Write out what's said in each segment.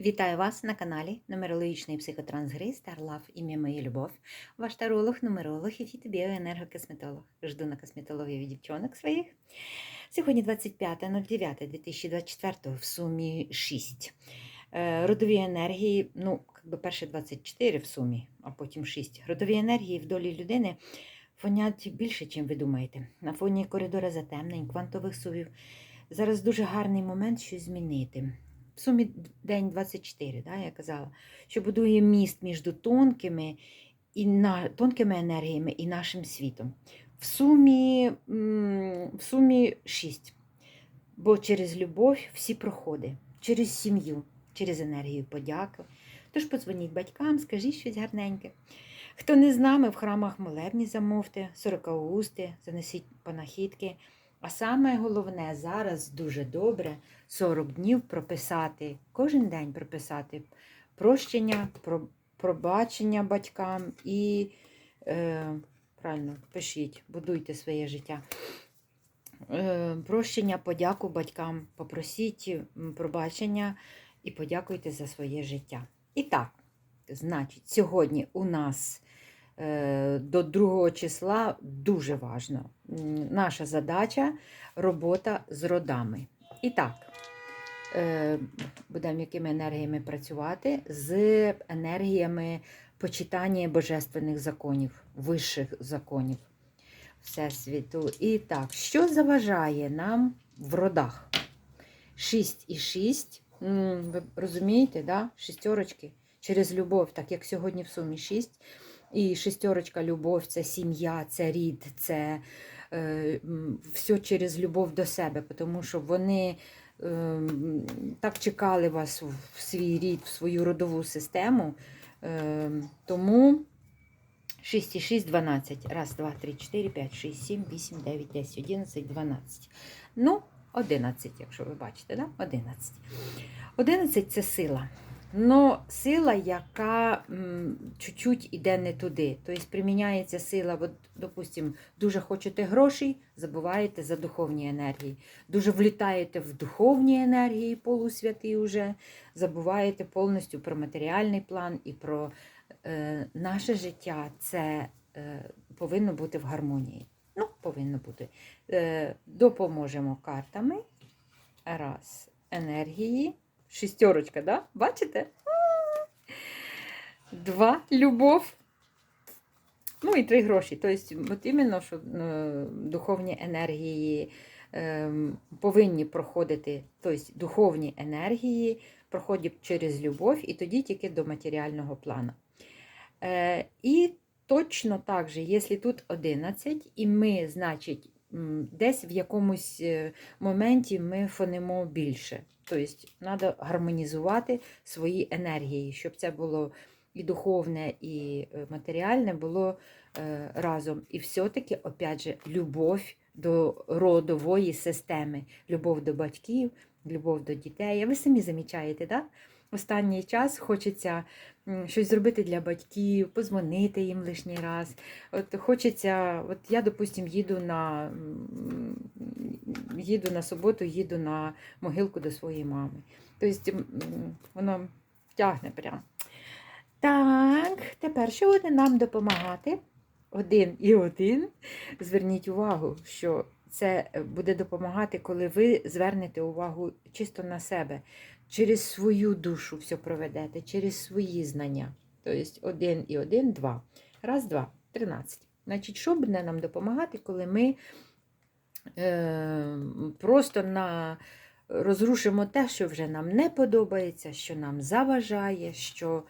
Вітаю вас на каналі Нумерологічний психотрансгри Старлав ім'я моє Любов, ваш таролог, нумеролог і фітобіоенергокосметолог. Жду на косметологію дівчонок своїх. Сьогодні 25.09.2024 в сумі 6. Е, Родові енергії, ну, якби перше 24 в сумі, а потім 6. Родові енергії в долі людини фонять більше, чим ви думаєте. На фоні коридора затемнень, квантових сувів. Зараз дуже гарний момент щось змінити. В сумі день 24, да, я казала, що будує міст між тонкими, і на, тонкими енергіями і нашим світом. В сумі, в сумі 6. Бо через любов всі проходи, через сім'ю, через енергію подяки. Тож подзвоніть батькам, скажіть щось гарненьке. Хто не з нами, в храмах молебні замовте, сорокаусти, занесіть панахідки. А саме головне зараз дуже добре 40 днів прописати, кожен день прописати прощення, про, пробачення батькам і е, правильно, пишіть, будуйте своє життя. Е, прощення, подяку батькам, попросіть пробачення і подякуйте за своє життя. І так, значить, сьогодні у нас до 2 числа дуже важно. Наша задача робота з родами. І так, е, будемо якими енергіями працювати? З енергіями почитання божественних законів, вищих законів Всесвіту. І так, що заважає нам в родах? 6 і 6. Ви розумієте, да? шістерочки через любов, так як сьогодні в сумі 6. І шістерочка любов це сім'я, це рід, це е, все через любов до себе, тому що вони е, так чекали вас в свій рід, в свою родову систему. Е, тому 6 і 6, 12. Раз, два, три, 4, 5, 6, 7, 8, 9, 10, 11, 12. Ну, 11, якщо ви бачите, да? 11. 11 це сила. Но сила, яка чуть-чуть іде не туди. Тобто приміняється сила, от, допустим, дуже хочете грошей, забуваєте за духовні енергії. Дуже влітаєте в духовні енергії, полусвяті вже, забуваєте повністю про матеріальний план і про е, наше життя. Це е, повинно бути в гармонії. Ну, повинно бути. Е, допоможемо картами. Раз. Енергії. Шістерочка, да? Бачите? Два любов. Ну і три гроші. Тобто, от іменно, що е, духовні енергії е, повинні проходити, тобто духовні енергії проходять через любов і тоді тільки до матеріального плану. Е, і точно так же, якщо тут 11, і ми, значить, десь в якомусь е, моменті ми фонимо більше. Тобто, треба гармонізувати свої енергії, щоб це було і духовне, і е, матеріальне було е, разом. І все-таки, опять же, любов до родової системи, любов до батьків, любов до дітей. А ви самі замічаєте, так? Останній час хочеться щось зробити для батьків, позвонити їм лишній раз. От хочеться, от я, допустим, їду на, їду на суботу, їду на могилку до своєї мами. Тобто воно тягне прям. Так, тепер що буде нам допомагати? Один і один. Зверніть увагу, що це буде допомагати, коли ви звернете увагу чисто на себе, через свою душу все проведете, через свої знання. Тобто один і один, два. Раз, два, тринадцять. Значить, що буде нам допомагати, коли ми е, просто на, розрушимо те, що вже нам не подобається, що нам заважає, що,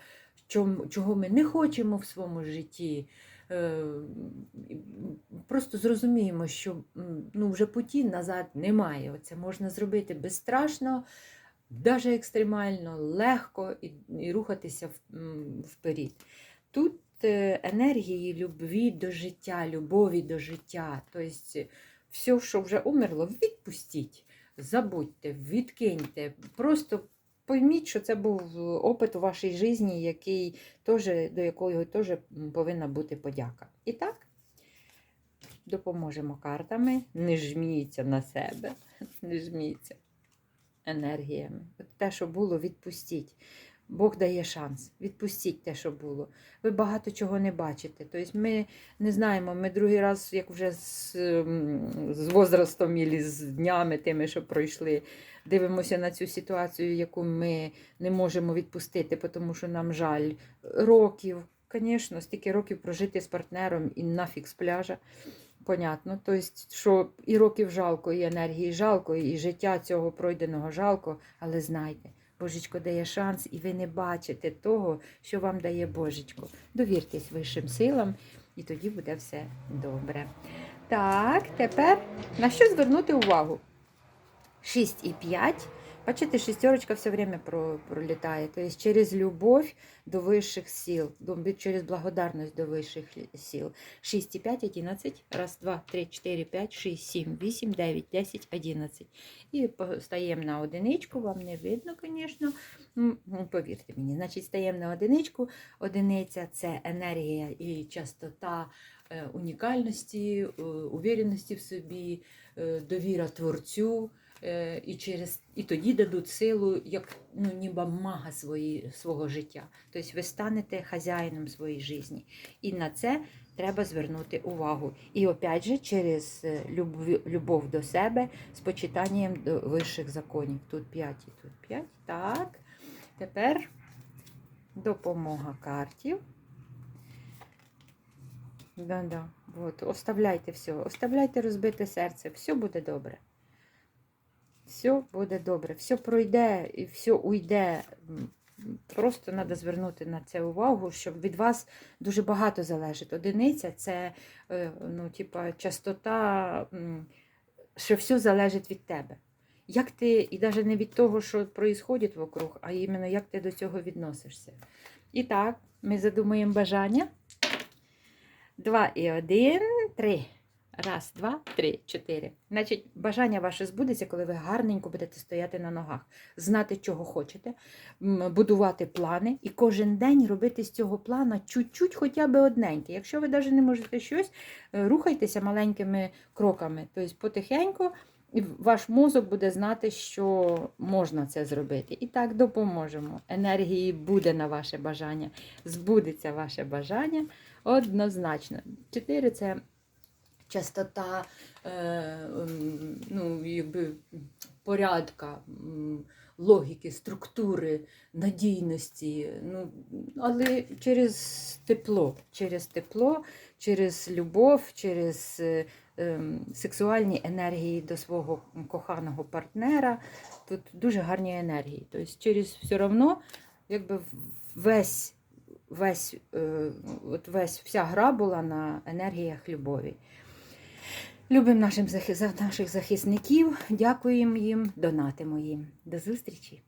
чого ми не хочемо в своєму житті. Е, Просто зрозуміємо, що ну, вже путі назад немає. Це можна зробити безстрашно, навіть екстремально, легко і, і рухатися в- вперед. Тут е, енергії любві до життя, любові до життя. Тобто все, що вже умерло, відпустіть, забудьте, відкиньте. Просто пойміть, що це був опит у вашій житті, який теж, до якого теж повинна бути подяка. І так, допоможемо картами. Не жміться на себе, не жміться. Енергіями. От те, що було, відпустіть. Бог дає шанс. Відпустіть те, що було. Ви багато чого не бачите. Тобто ми не знаємо, ми другий раз, як вже з, ем, з возрастом і з днями тими, що пройшли, дивимося на цю ситуацію, яку ми не можемо відпустити, тому що нам жаль років. Звісно, стільки років прожити з партнером і нафіг з пляжа. Понятно. Тобто, що і років жалко, і енергії жалко, і життя цього пройденого жалко, але знайте, Божечко дає шанс, і ви не бачите того, що вам дає Божечко. Довіртесь вищим силам, і тоді буде все добре. Так, тепер на що звернути увагу? 6 і 5. Бачите, шестерочка все время про- пролітає. Тобто через любов до вищих сил, через благодарність до вищих сил. 6 і 5, 11. Раз, два, три, 4, 5, 6, 7, 8, 9, 10, 11. І стаємо на одиничку, вам не видно, звісно. Ну, повірте мені, значить, стаємо на одиничку. Одиниця це енергія і частота е, унікальності, е, увіреності в собі, е, довіра творцю. Е, І, через, і тоді дадуть силу, як ну, ніби мага свої, свого життя. Тобто ви станете хазяїном своєї житті. І на це треба звернути увагу. І опять же, через е, любов, любов до себе з почитанням до вищих законів. Тут 5 і тут 5. Так. Тепер допомога картів. Да-да. От, оставляйте все, оставляйте розбите серце, все буде добре. Все буде добре, все пройде і все уйде. Просто треба звернути на це увагу, щоб від вас дуже багато залежить. Одиниця це е, ну, типа, частота, що все залежить від тебе. Як ти, і навіть не від того, що відбувається вокруг, а іменно як ти до цього відносишся. І так, ми задумуємо бажання. Два і один, три. Раз, два, три, чотири. Значить, бажання ваше збудеться, коли ви гарненько будете стояти на ногах, знати, чого хочете, будувати плани і кожен день робити з цього плана чуть-чуть хоча б одненьке. Якщо ви навіть не можете щось, е, рухайтеся маленькими кроками. Тобто потихеньку і ваш мозок буде знати, що можна це зробити. І так допоможемо. Енергії буде на ваше бажання, збудеться ваше бажання однозначно. Чотири це частота е, м, ну, якби, порядка, логіки, структури, надійності. Ну, але через тепло, через тепло, через любов, через е, ем, сексуальні енергії до свого коханого партнера. Тут дуже гарні енергії. Тобто через все одно якби весь, весь, е, от весь вся гра була на енергіях любові. Любимо наших захисників, дякуємо їм, донатимо їм. До зустрічі!